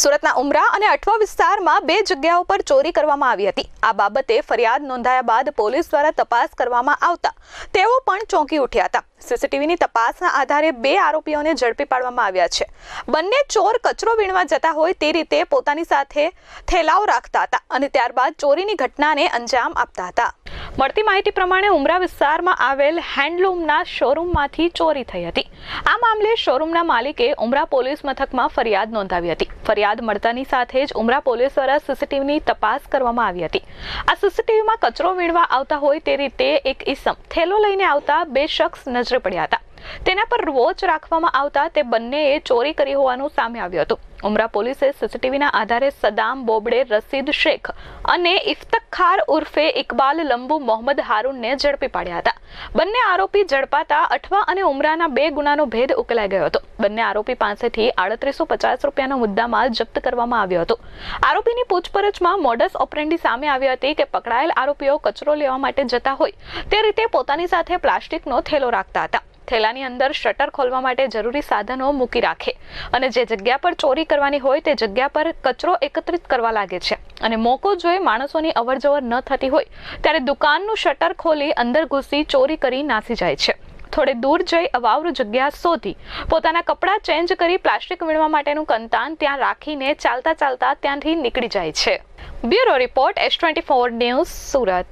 સુરતના ઉમરા અને અઠવા વિસ્તારમાં બે જગ્યાઓ પર ચોરી કરવામાં આવી હતી. આ બાબતે ફરિયાદ નોંધાયા બાદ પોલીસ દ્વારા તપાસ કરવામાં આવતા તેઓ પણ ચોંકી ઉઠ્યા હતા. સીસીટીવીની તપાસના આધારે બે આરોપીઓને ઝડપી પાડવામાં આવ્યા છે. બંને ચોર કચરો વીણવા જતા હોય તે રીતે પોતાની સાથે થેલાઓ રાખતા હતા અને ત્યારબાદ ચોરીની ઘટનાને અંજામ આપતા હતા. મળતી માહિતી પ્રમાણે ઉમરા વિસ્તારમાં આવેલ હેન્ડલૂમના શોરૂમમાંથી ચોરી થઈ હતી. આ મામલે શોરૂમના માલિકે ઉમરા પોલીસ મથકમાં ફરિયાદ નોંધાવી હતી. ફરિયાદ મળતાની સાથે જ ઉમરા પોલીસ દ્વારા સીસીટીવીની તપાસ કરવામાં આવી હતી. આ સીસીટીવીમાં કચરો વીણવા આવતા હોય તે રીતે એક ઈસમ થેલો લઈને આવતા બે શખ્સ નજરે પડ્યા હતા. તેના પર વોચ રાખવામાં આવતા તે બંનેએ ચોરી કરી હોવાનું સામે આવ્યું હતું. ઉમરા પોલીસે સીસીટીવીના આધારે સદામ બોબડે, રસીદ શેખ અને ઇફ્તખાર ઉર્ફે ઇકબાલ લંબુ, મોહમ્મદ હારૂનને ઝડપી પાડ્યા હતા. બંને આરોપી ઝડપાતા અઠવા અને ઉમરાના બે ગુનાનો ભેદ ઉકેલાઈ ગયો હતો. બંને આરોપી પાસેથી આડત્રીસો પચાસ રૂપિયાનો મુદ્દામાલ જપ્ત કરવામાં આવ્યો હતો. આરોપીની પૂછપરછમાં મોડસ ઓપરેન્ડી સામે આવી હતી કે પકડાયેલ આરોપીઓ કચરો લેવા માટે જતા હોય. તે રીતે પોતાની સાથે પ્લાસ્ટિકનો થેલો રાખતા હતા. થેલાની અંદર શટર ખોલવા માટે જરૂરી સાધનો મૂકી રાખે. અને જે જગ્યા પર ચોરી કરવાની હોય તે જગ્યા પર કચરો એકત્રિત કરવા લાગે છે. અને મોકો જોઈ માણસોની અવરજવર ન થતી હોય, ત્યારે દુકાનનું શટર ખોલી અંદર ઘૂસી ચોરી કરી નાસી જાય છે. થોડે દૂર જઈ અવાવરું જગ્યા શોધી, પોતાના કપડાં ચેન્જ કરી પ્લાસ્ટિક વીણવા માટેનું કંતાન ત્યાં રાખીને ચાલતા ચાલતા ત્યાંથી નીકળી જાય છે. Bureau report S twenty four news, Surat.